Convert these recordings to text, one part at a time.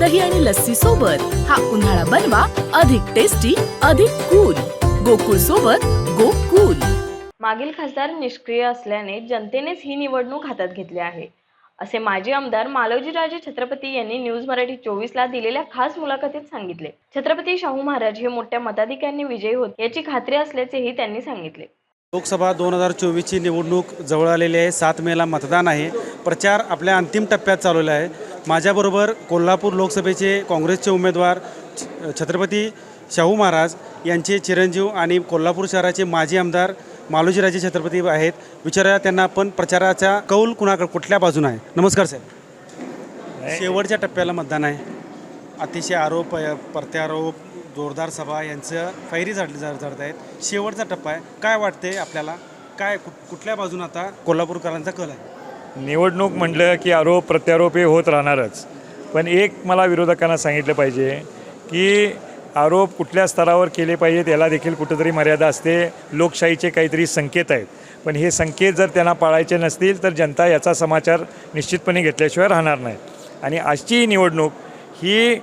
दही आणि लस्सी सोबत हा उन्हाळा बनवा अधिक टेस्टी अधिक कूल गोकुळ सोबत गो कूल मागील खासदार निष्क्रिय असल्याने जनतेनेच ही निवडणूक हातात घेतली आहे. असे माजी आमदार मालोजीराजे छत्रपती यांनी न्यूज मराठी चोवीसला दिलेल्या खास मुलाखतीत सांगितले. छत्रपती शाहू महाराज हे मोठ्या मताधिक्यांनी विजयी होत याची खात्री असल्याचेही त्यांनी सांगितले. लोकसभा दोन हजार चोवीसची निवडणूक जवळ आलेली आहे सात मेला मतदान आहे. प्रचार आपल्या अंतिम टप्प्यात चालवला आहे. माझ्याबरोबर कोल्हापूर लोकसभेचे काँग्रेसचे उमेदवार छत्रपती शाहू महाराज यांचे चिरंजीव आणि कोल्हापूर शहराचे माजी आमदार मालोजीराजे छत्रपती आहेत. विचारा त्यांना आपण प्रचाराचा कौल कुणाकडे कुठल्या बाजून आहे? नमस्कार साहेब. शेवटच्या टप्प्याला मतदान आहे. अतिशय आरोप प्रत्यारोप जोरदार सभा यांचं फैरी झाडली जडत आहेत. शेवटचा टप्पा आहे. काय वाटते आपल्याला? काय कुठ- कुठल्या बाजून आता कोल्हापूरकरांचा कल आहे? निवडणूक म्हटलं की आरोप प्रत्यारोप हे होत राहणारच. पण एक मला विरोधकांना सांगितलं पाहिजे की आरोप कुठल्या स्तरावर केले पाहिजेत याला देखील कुठंतरी मर्यादा असते. लोकशाहीचे काहीतरी संकेत आहेत. पण हे संकेत जर त्यांना पाळायचे नसतील तर जनता याचा समाचार निश्चितपणे घेतल्याशिवाय राहणार नाही. आणि आजची ही निवडणूक ही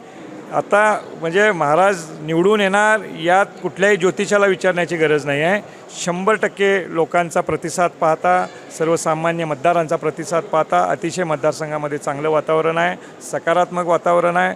आता म्हणजे महाराज निवडून येणार यात कुठल्याही ज्योतिषाला विचारण्याची गरज नाही आहे. शंभर टक्के लोकांचा प्रतिसाद पाहता सर्वसामान्य मतदारांचा प्रतिसाद पाहता अतिशय मतदारसंघामध्ये चांगलं वातावरण आहे सकारात्मक वातावरण आहे.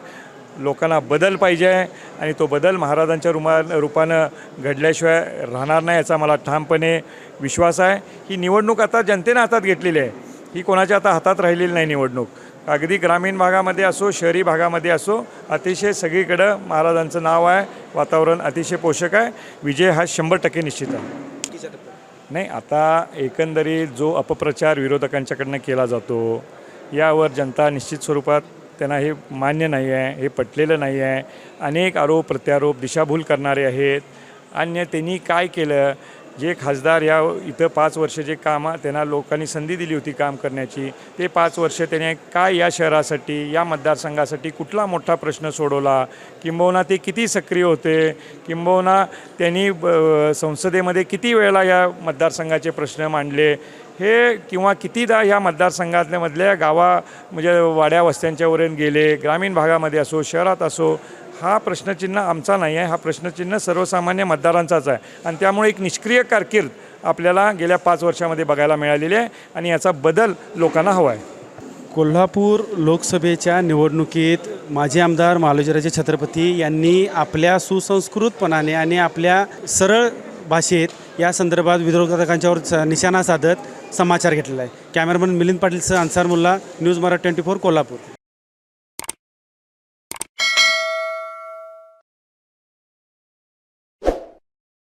लोकांना बदल पाहिजे आहे आणि तो बदल महाराजांच्या रुमा रूपानं घडल्याशिवाय राहणार नाही याचा मला ठामपणे विश्वास आहे. ही निवडणूक आता जनतेनं हातात घेतलेली आहे. ही कोणाच्या आता हातात राहिलेली नाही निवडणूक. अगदी ग्रामीण भागामध्ये असो शहरी भागामध्ये असो अतिशय सगळीकडं महाराजांचं नाव आहे वातावरण अतिशय पोषक आहे. विजय हा शंभर टक्के निश्चित आहे. नाही आता एकंदरीत जो अपप्रचार विरोधकांच्याकडनं केला जातो यावर जनता निश्चित स्वरूपात त्यांना हे मान्य नाही आहे हे पटलेलं नाही आहे. अनेक आरोप प्रत्यारोप दिशाभूल करणारे आहेत. अन्य त्यांनी काय केलं? जे खासदार या इथं पाच वर्ष जे कामं त्यांना लोकांनी संधी दिली होती काम करण्याची ते पाच वर्ष त्याने काय या शहरासाठी या मतदारसंघासाठी कुठला मोठा प्रश्न सोडवला? किंबहुना ते किती सक्रिय होते? किंबहुना त्यांनी ब- संसदेमध्ये किती वेळेला या मतदारसंघाचे प्रश्न मांडले? हे किंवा कितीदा ह्या मतदारसंघातल्या मधल्या गावा म्हणजे वाड्या वस्त्यांच्यावरून गेले ग्रामीण भागामध्ये असो शहरात असो हा प्रश्नचिन्ह आमचा नाही आहे हा प्रश्नचिन्ह सर्वसामान्य मतदारांचाच आहे. आणि त्यामुळे एक निष्क्रिय कारकीर्द आपल्याला गेल्या पाच वर्षामध्ये बघायला मिळालेली आहे आणि याचा बदल लोकांना हवा आहे. कोल्हापूर लोकसभेच्या निवडणुकीत माजी आमदार मालोजीराजे छत्रपती यांनी आपल्या सुसंस्कृतपणाने आणि आपल्या सरळ भाषेत या संदर्भात विरोधकांच्यावर निशाणा साधत समाचार घेतलेला आहे. Cameraman Milind पाटीलसह Ansar Mulla news Marathi twenty four Kolhapur.